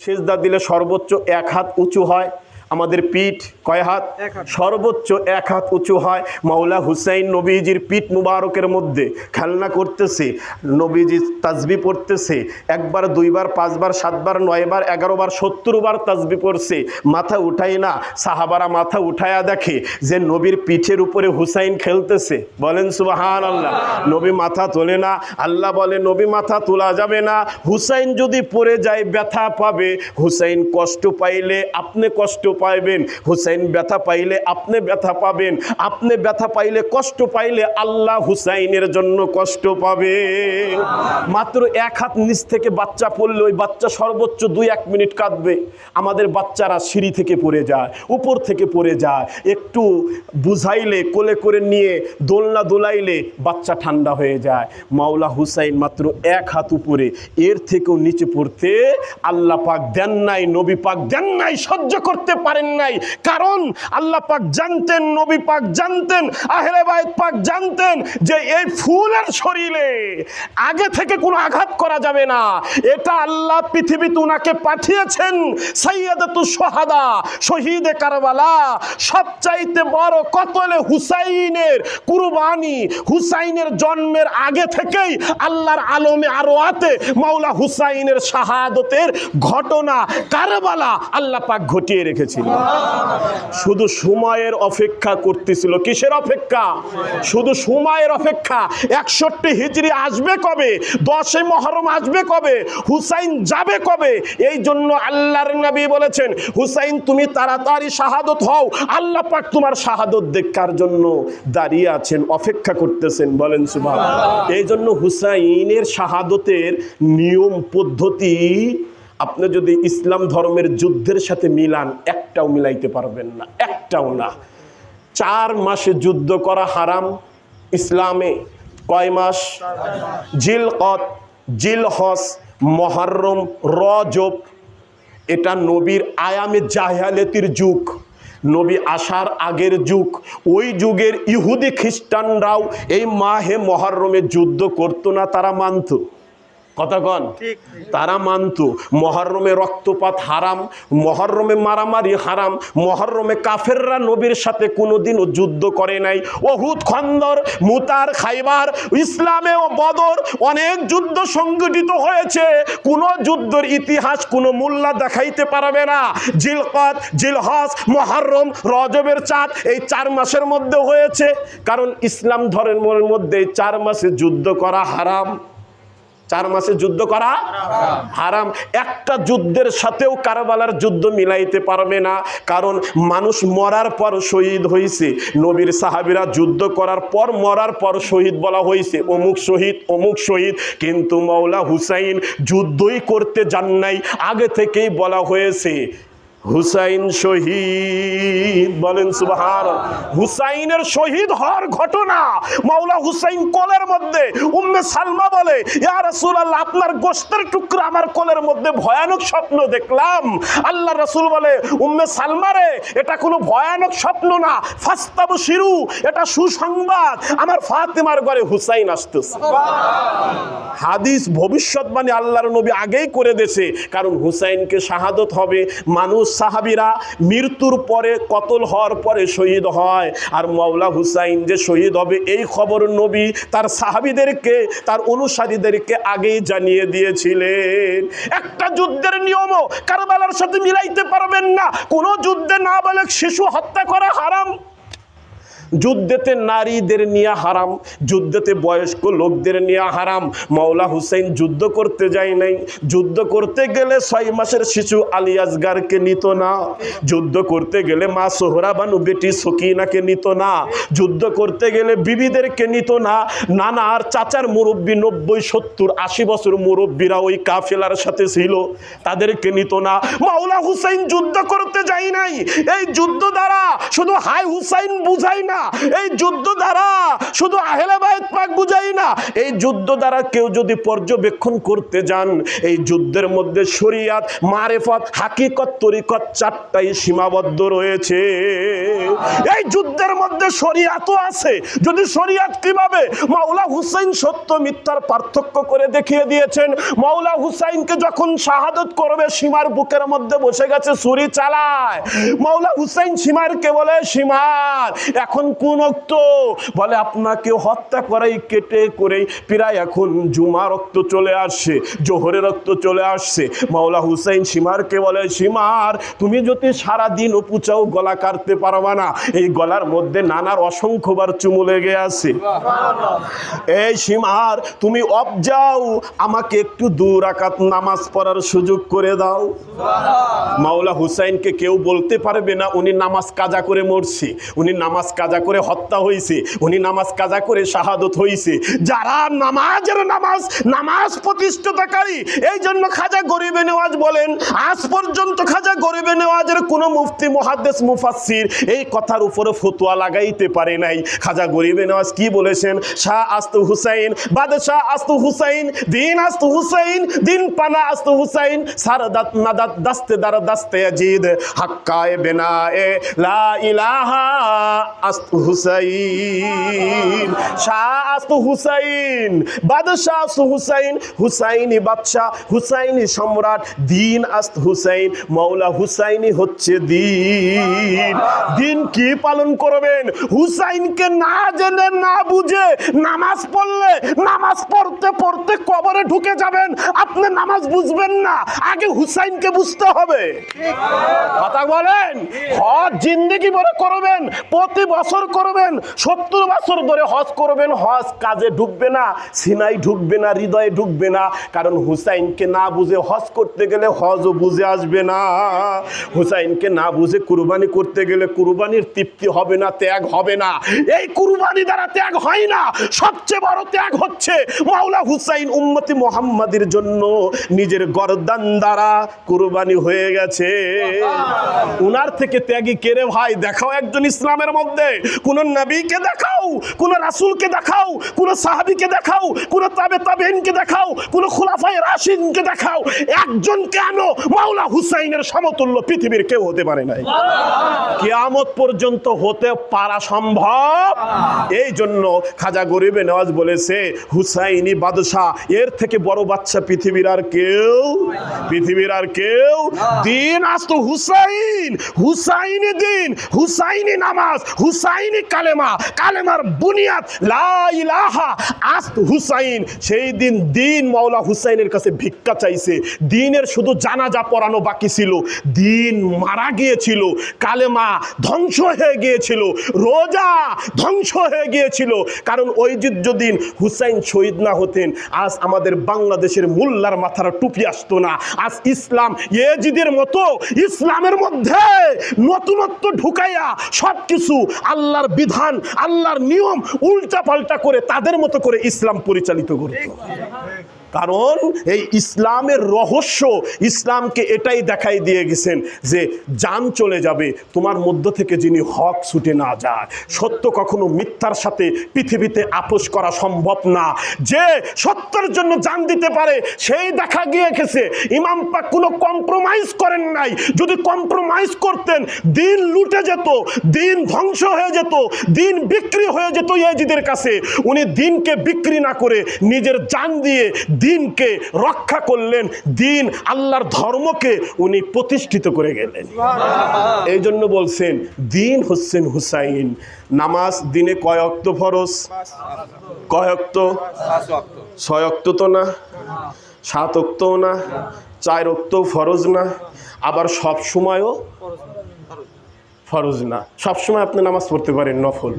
সেজদা দিলে সর্বোচ্চ এক হাত উঁচু হয়। আমাদের পিঠ কয় হাত? এক সর্বোচ্চ এক হাত উঁচু হয়। মাওলা হুসাইন নবীজির পিঠ মুবারকের মধ্যে খেলনা করতেছে নবীজি তাজবি পড়তেছে একবার দুইবার পাঁচবার সাতবার নয়বার এগারোবার সত্তরবার তাজবি পড়ছে। মাথা উঠাই না। সাহাবারা মাথা উঠায়া দেখে যে নবীর পিঠের উপরে হুসাইন খেলতেছে। বলেন সুবাহান আল্লাহ নবী মাথা তোলে না। আল্লাহ বলে নবী মাথা তোলা যাবে না। হুসাইন যদি পড়ে যায় ব্যথা পাবে। হুসাইন কষ্ট পাইলে আপনি কষ্ট পাইবেন। হুসাইন ব্যথা পাইলে আপনি ব্যথা পাবেন। আপনি ব্যথা পাইলে কষ্ট পাইলে আল্লাহ হুসাইনের জন্য কষ্ট পাবে। মাত্র এক হাত নিচ থেকে বাচ্চা পড়লে ওই বাচ্চা সর্বোচ্চ দুই এক মিনিট কাঁদবে। আমাদের বাচ্চারা সিঁড়ি থেকে পড়ে যায়, উপর থেকে পড়ে যায়। একটু বুঝাইলে, কোলে করে নিয়ে দোলনা দোলাইলে বাচ্চা ঠান্ডা হয়ে যায়। মাওলা হুসাইন মাত্র এক হাত উপরে, এর থেকেও নিচে পড়তে আল্লাহ পাক দেন নাই, নবী পাক দেন নাই, সহ্য করতে পারেন নাই। কারণ আল্লাহ পাক জানতেন, নবী পাক জানতেন, আহলে বাইত পাক জানতেন যে এই ফুলের শরীরে আগে থেকে কোনো আঘাত করা যাবে না। এটা আল্লাহ পৃথিবীতে উনাকে পাঠিয়েছেন সৈয়দতু সোহাদা, শহীদে কারবালা। সবচাইতে বড় কতলে হুসাইনের কুরবানি, হুসাইনের জন্মের আগে থেকেই আল্লাহর আলমে আরও আতে মাওলা হুসাইনের শাহাদতের ঘটনা কারবালা আল্লাহ পাক ঘটিয়ে রেখেছিল শুধু সময়ের অপেক্ষা করতেছিল। কিসের অপেক্ষা? শুধু সময়ের অপেক্ষা। একষট্টি হিজড়ি আসবে কবে? দশে মহরম আসবে কবে? হুসাইন যাবে কবে? এই জন্য আল্লাহর নবী বলেছেন, হুসাইন, তুমি তাড়াতাড়ি শাহাদত হও। আল্লাহ পাক তোমার শাহাদত দেখার জন্য দাঁড়িয়ে আছেন, অপেক্ষা করতেছেন। বলেন সুভাষ এই জন্য হুসাইনের শাহাদতের নিয়ম, পদ্ধতি আপনি যদি ইসলাম ধর্মের যুদ্ধের সাথে মিলান, একটাও মিলাইতে পারবেন না, একটাও না। চার মাসে যুদ্ধ করা হারাম ইসলামে, কয় মাস? জিল কত জিল হস মহরম, রজব, এটা নবীর আয়ামে জাহালেতির যুগ, নবী আসার আগের যুগ। ওই যুগের ইহুদি খ্রিস্টানরাও এই মাহে মহরমে যুদ্ধ করতো না, তারা মানত। কতক্ষণ তারা মানত মহরমে রক্তপাত হারাম মহরমে মারামারি হারাম মহরমে কাফেররা নবীর সাথে কোনোদিনও যুদ্ধ করে নাই। অহুদ খন্দর মুতার খাইবার ইসলামে ও বদর অনেক যুদ্ধ সংগঠিত হয়েছে। কোনো যুদ্ধের ইতিহাস কোনো মোল্লা দেখাইতে পারবে না। জিলকত জিলহস মহরম রজবের চাঁদ এই চার মাসের মধ্যে হয়েছে। কারণ ইসলাম ধর্মের মধ্যে চার মাসে যুদ্ধ করা হারাম। চার মাসে যুদ্ধ করা হারাম। একটা যুদ্ধের সাথেও কারবালার যুদ্ধ মিলাইতে পারবে না, কারণ মানুষ মরার পর শহীদ হয়েছে নবীর সাহাবিরা যুদ্ধ করার পর মরার পর শহীদ বলা হয়েছে অমুক শহীদ অমুক শহীদ। কিন্তু মৌলা হুসাইন যুদ্ধই করতে যান নাই। আগে থেকেই বলা হয়েছে হুসাইন শহীদ। বলেন সুবহান হুসাইনের শহীদ হওয়ার ঘটনা মাওলা হুসাইন কোলের মধ্যে উম্মে সালমা বলে ইয়া রাসূলুল্লাহ আপনার গোশতের টুকরা আমার কোলের মধ্যে ভয়ানক স্বপ্ন দেখলাম। আল্লাহ রাসূল বলে উম্মে সালমা রে এটা কোনো ভয়ানক স্বপ্ন না। ফাস্তাবু শিরু এটা সুসংবাদ। আমার ফাতেমার ঘরে হুসাইন আসতেছে। হাদিস ভবিষ্যৎবাণী আল্লাহর নবী আগেই করে দেছে কারণ হুসাইনকে শাহাদত হবে মানুষ সাহাবিরা মৃত্যুর পরে কতল হওয়ার পরে শহীদ হয়। আর মাওলা হুসাইন যে শহীদ হবে, এই খবর নবী তার সাহাবিদেরকে, তার অনুসারীদেরকে আগেই জানিয়ে দিয়েছিলেন। একটা যুদ্ধের নিয়মও কারবালার সাথে মিলাইতে পারবেন না। কোনো যুদ্ধে না বলে শিশু হত্যা করা হারাম। যুদ্ধেতে নারীদের নিয়ে হারাম, যুদ্ধেতে বয়স্ক লোকদের নিয়ে হারাম। মাওলা হুসেন যুদ্ধ করতে যায় নাই। যুদ্ধ করতে গেলে ছয় মাসের শিশু আলী আসগারকে নিত না। যুদ্ধ করতে গেলে মা সোহরা বানু বেটি সকিনাকে নিত না। যুদ্ধ করতে গেলে বিবিদেরকে নিত না। নানা আর চাচার মুরব্বী নব্বই, সত্তর, আশি বছর মুরব্বীরা ওই কাফেলার সাথে ছিল, তাদেরকে নিত না। মাওলা হুসাইন যুদ্ধ করতে যাই নাই। এই যুদ্ধ দ্বারা শুধু হাই হুসাইন বুঝাই না এই যুদ্ধ দ্বারা শুধু আহেলে বায়ত পাক বুঝাই না। এই যুদ্ধ দ্বারা কেউ যদি পর্যবেক্ষণ করতে যান, এই যুদ্ধের মধ্যে শরিয়াত, মারেফত, হাকিকত, তরিকত চারটাই সীমাবদ্ধ রয়েছে। এই যুদ্ধের মধ্যে শরিয়াতও আছে। যদি শরিয়াত কীভাবে মাওলা হুসাইন সত্য মিথ্যার পার্থক্য করে দেখিয়ে দিয়েছেন, মাওলা হুসাইনকে যখন শাহাদত করবে, সীমার বুকের মধ্যে বসে গেছে, ছুরি চালায়। মাওলা হুসাইন সীমারকে বলে? সীমার। এখন কোন বলে আপনাকে হত্যা করাই কেটে প্রায় এখন জুমা রক্ত চলে আসছে জোহরে রক্ত চলে আসছে। মাওলা হুসাইন সীমারকে বলে সীমার তুমি যদি সারা দিন পুচাও গলা কাটতে পারবা না এই গলার মধ্যে নানার অসংখ্যবার চুমু লেগে আছে। এই সীমার তুমি অব যাও আমাকে একটু দু রাকাত নামাজ পড়ার সুযোগ করে দাও। মাওলা হুসাইনকে কেউ বলতে পারবে না উনি নামাজ কাজা করে মরছে উনি নামাজ কাজা করে হত্যা হয়েছে উনি নামাজ কাজা করে শাহাদত হয়েছে যারা নামাজের নামাজ নামাজ প্রতিষ্ঠাতাকারী এই জন্য খাজা গরিবে নেওয়াজ বলেন, আজ পর্যন্ত খাজা গরিবে নেওয়াজের কোনো মুফতি মহাদ্দেশ মুফাসসির এই কথার উপরে ফতোয়া লাগাইতে পারে নাই। খাজা গরিবে নেওয়াজ কি বলেছেন? শাহ আস্তু হুসাইন, বাদশাহ আস্তু হুসাইন, দিন আস্তু হুসাইন, দিন পানা আস্তু হুসাইন, সারদাত নাদাত দাস্তে দার দাস্তে আজিদ, হাক্কায়ে বেনায়ে লা ইলাহা আস্তু হুসাইন শাহ আস্তু হুসাইন বাদশাহ আস্তু হুসাইন হুসাইনি বাদশাহ হুসাইনি সম্রাট দিন আস্ত হুসাইন মৌলা হুসাইনি হচ্ছে দিন। দিন কি পালন করবেন? হুসাইনকে না জেনে না বুঝে নামাজ পড়লে নামাজ পড়তে পড়তে কবরে ঢুকে যাবেন। আপনি নামাজ বুঝবেন না আগে হুসাইনকে বুঝতে হবে। কথা বলেন? হজ জিন্দেগি ভরে করবেন। প্রতি বছর করবেন সত্তর বছর ধরে হজ করবেন হজ কাজে ঢুকবে না সিনাই ঢুকবে না হৃদয়ে ঢুকবে না কারণ হুসাইনকে না বুঝে হজ করতে গেলে হজও বুঝে আসবে না। হুসাইনকে না বুঝে কুরবানি করতে গেলে কুরবানির তৃপ্তি হবে না ত্যাগ হবে না। এই কুরবানি দ্বারা ত্যাগ হয় না সবচেয়ে বড় ত্যাগ হচ্ছে মাওলা হুসাইন উম্মতি মোহাম্মদের জন্য নিজের গরদান দ্বারা কুরবানি হয়ে গেছে। উনার থেকে ত্যাগী কেরে ভাই? দেখাও একজন ইসলামের মধ্যে। কোন নবীকে দেখাও কোন রাসূলকে দেখাও কোন সাহাবীকে দেখাও কোন তাবে তাবেইনকে দেখাও কোন খুলাফায়ে রাশিদকে দেখাও। একজন কেন মাওলা হুসাইনের সমতুল্য পৃথিবীর কেউ হতে পারে নাই। কিয়ামত পর্যন্ত হতে পারা সম্ভব। এই জন্য খাজা গরিবে নওয়াজ বলেছে হুসাইনি বাদশাহ এর থেকে বড় বাচ্চা পৃথিবীর আর কেউ পৃথিবীর আর কেউ দিন আসতো হুসাইন হুসাইনি দিন হুসাইনি নামাজ হুসাইনি কালেমা, কালেমার বুনিয়াদ, লা ইলাহা, আস্ত হুসাইন। সেই দিন দিন মাওলা হুসাইনের কাছে ভিক্ষা চাইছে। দিনের শুধু জানাজা পড়ানো বাকি ছিল। দিন মারা গিয়েছিল। কালেমা ধ্বংস হয়ে গিয়েছিল। রোজা ধ্বংস হয়ে গিয়েছিল। কারণ ওই যুদ্ধ দিন হুসাইন শহীদ না হতেন। আজ আমাদের বাংলাদেশের মোল্লার মাথার টুপি আসতো না। আজ ইসলাম এজিদের মতো, ইসলামের মধ্যে নতুনত্ব ঢুকাইয়া সব কিছু আল্লাহর বিধান আল্লাহর নিয়ম উল্টা পাল্টা করে তাদের মতো করে ইসলাম পরিচালিত করত। কারণ এই ইসলামের রহস্য ইসলামকে এটাই দেখাই দিয়ে গেছেন যে যান চলে যাবে, তোমার মধ্য থেকে যিনি হক ছুটে না যায়। সত্য কখনো মিথ্যার সাথে পৃথিবীতে আপোষ করা সম্ভব না। যে সত্যের জন্য জান দিতে পারে, সেই দেখা গিয়ে গেছে, ইমাম পাক কোনো কম্প্রোমাইজ করেন নাই। যদি কম্প্রোমাইজ করতেন, দিন লুটে যেত, দিন ধ্বংস হয়ে যেত, দিন বিক্রি হয়ে যেত ইয়েজিদের কাছে। উনি দিনকে বিক্রি না করে নিজের জান দিয়ে দিনকে রক্ষা করলেন, দিন আল্লাহর ধর্মকে উনি প্রতিষ্ঠিত করে গেলেন। এই জন্য বলছেন, দিন হোসেন হুসাইন, নামাজ দিনে কয়ক্ত ফরজ? কয়ক্ত ছয় অক্ত তো না, সাত অক্তও না, চার অক্তও ফরজ না, আবার সব সময়ও ফরজ না। সবসময় আপনি নামাজ পড়তে পারেন নফল।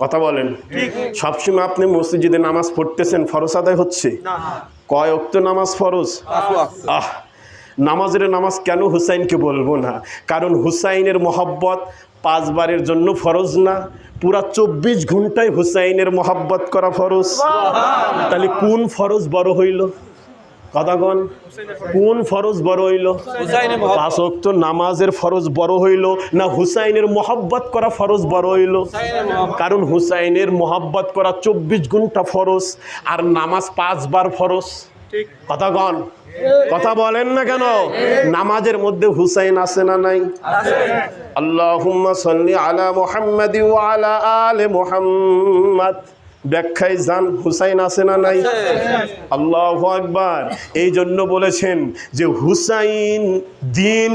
কথা বলেন। সবসময় আপনি মসজিদে নামাজ পড়তেছেন ফরজ আদায় হচ্ছে? কয় অক্ত নামাজ ফরজ? আহ নামাজের নামাজ কেন হুসাইনকে বলব না? কারণ হুসাইনের মহব্বত পাঁচবারের জন্য ফরজ না পুরা চব্বিশ ঘন্টায় হুসাইনের মহব্বত করা ফরজ। তাহলে কোন ফরজ বড় হইল? কথা কন ফরজ বড় হইল? পাঁচ ওয়াক্ত নামাজের ফরজ বড় হইল না হুসাইনের মোহাব্বত করা ফরজ বড় হইল? কারণ হুসাইনের মোহাব্বত করা চব্বিশ ঘণ্টা ফরজ আর নামাজ পাঁচবার ফরজ। কথা কন কথা বলেন না কেন? নামাজের মধ্যে হুসাইন আছে না নাই? আল্লাহুম্মা সাল্লি আলা মুহাম্মাদ আলা আলে মুহাম্মাদ। ব্যাখ্যায় যান হুসাইন আছে না নাই? আল্লাহ আকবার। এই জন্য বলেছেন যে হুসাইন দিন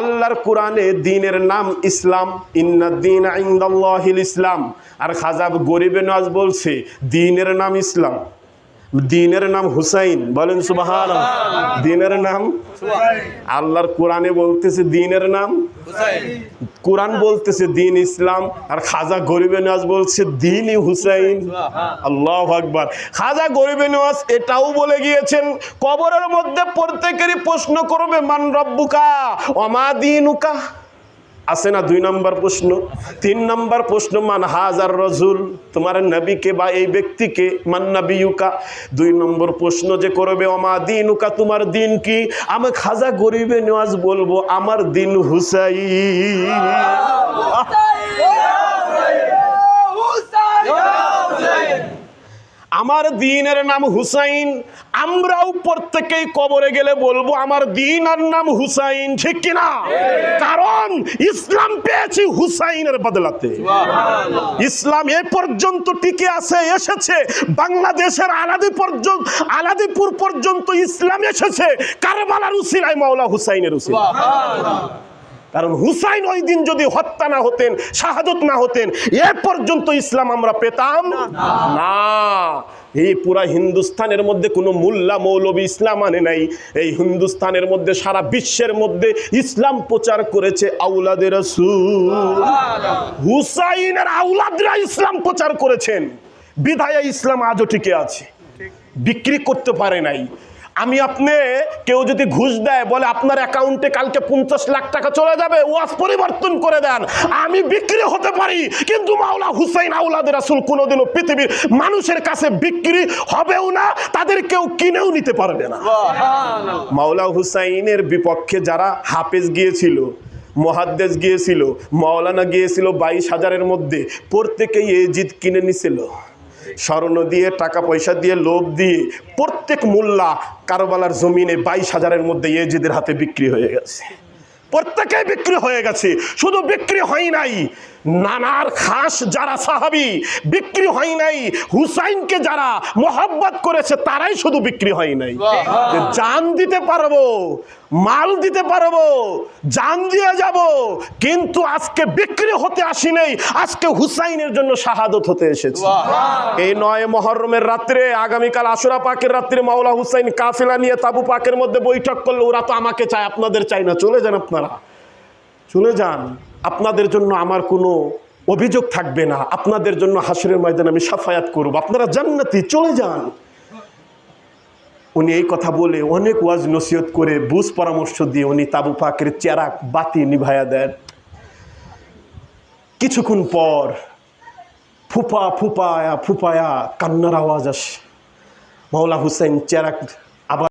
আল্লাহর কোরআনে দিনের নাম ইসলাম ইন্নাদ্দিন ইনদাল্লাহিল ইসলাম। আর খাজাব গরিবে নাজ বলছে দিনের নাম ইসলাম। দিনের নাম হুসাইন বলেন সুবাহান দিনের নাম? আল্লাহর কোরআনে বলতেছে দিনের নাম? কোরআন বলতেছে দিন ইসলাম আর খাজা গরিবে নওয়াজ বলছে দিনই হুসাইন। আল্লাহ আকবার। খাজা গরিবে নওয়াজ এটাও বলে গিয়েছেন কবরের মধ্যে প্রত্যেকেরই প্রশ্ন করবে মান রব্বুকা অমা দিনুকা। আছে না দুই নম্বর প্রশ্ন? তিন নম্বর প্রশ্ন, মান হাজার রজুল, তোমার নবীকে বা এই ব্যক্তিকে, মান নবীকা দুই নম্বর প্রশ্ন যে করবে অমা দিন উকা তোমার দিন কি? আমি খাজা গরিবে নেওয়াজ বলব, আমার দিন হুসাই আমার দিনের নাম হুসাইন আমরাও প্রত্যেকেই কবরে গেলে বলব আমার দিন আর নাম হুসাইন ঠিক কিনা? কারণ ইসলাম পেয়েছি হুসাইনের বদলাতে। ইসলাম এ পর্যন্ত টিকে আছে এসেছে। বাংলাদেশের আলাদি পর্যন্ত আলাদিপুর পর্যন্ত ইসলাম এসেছে। কারবালার উসিলায় মাওলা হুসাইনের উসিলা। কারণ হুসাইন ওই দিন যদি হত্যা না হতেন, শাহাদত না হতেন, এ পর্যন্ত ইসলাম আমরা পেতাম না। এই পুরা হিন্দুস্তানের মধ্যে কোনো মোল্লা মৌলবী ইসলাম আনে নাই। এই হিন্দুস্তানের মধ্যে, সারা বিশ্বের মধ্যে ইসলাম প্রচার করেছে আউলাদের হুসাইনের আউলাদরা ইসলাম প্রচার করেছেন। বিধায় ইসলাম আজও টিকে আছে। বিক্রি করতে পারে নাই। আমি আপনি কেউ যদি ঘুষ দেয় বলে আপনার অ্যাকাউন্টে কালকে পঞ্চাশ লাখ টাকা চলে যাবে ওয়াজ পরিবর্তন করে দেন। আমি বিক্রি হতে পারি কিন্তু মাওলা হুসাইন আউলাদের রাসুল কোনোদিনও পৃথিবীর মানুষের কাছে বিক্রি হবেও না তাদের কেউ কিনেও নিতে পারবে না। মাওলা হুসাইনের বিপক্ষে যারা হাফেজ গিয়েছিল মহাদ্দেশ গিয়েছিল মাওলানা গিয়েছিল বাইশ হাজারের মধ্যে প্রত্যেকেই এই জিদ কিনে নিছিল। স্বর্ণ দিয়ে, টাকা পয়সা দিয়ে, লোভ দিয়ে প্রত্যেক মোল্লা কারোবালার জমিনে বাইশ হাজারের মধ্যে এজিদের হাতে বিক্রি হয়ে গেছে। প্রত্যেকেই বিক্রি হয়ে গেছে। শুধু বিক্রি হয় নাই নানার খাস যারা সাহাবি বিক্রি হয় নাই হুসাইনকে যারা মোহাব্বত করেছে তারাই শুধু বিক্রি হয় নাই। জান দিতে পারব মাল দিতে পারব জান দিয়ে যাব কিন্তু আজকে বিক্রি হতে আসি নাই আজকে হুসাইনের জন্য শাহাদত হতে এসেছে। এই নয় মহরমের রাত্রে আগামীকাল আশুরা পাকের রাত্রে মাওলা হুসাইন কাফেলা নিয়ে তাবু পাকের মধ্যে বৈঠক করল ওরা তো আমাকে চায় আপনাদের চাই না চলে যান আপনারা। চলে যান। আপনাদের জন্য আমার কোনো অভিযোগ থাকবে না। আপনাদের জন্য হাসরের ময়দানে আমি সাফায়াত করব। আপনারা জান্নাতি, চলে যান। উনি এই কথা বলে অনেক ওয়াজ নসিহত করে বুঝ পরামর্শ দিয়ে উনি তাবু পাকের চেরাক বাতি নিভায়া দেন। কিছুক্ষণ পর ফুপা ফুপায়া ফুপায়া কান্নার আওয়াজ আসে। মাওলা হুসাইন চেরাক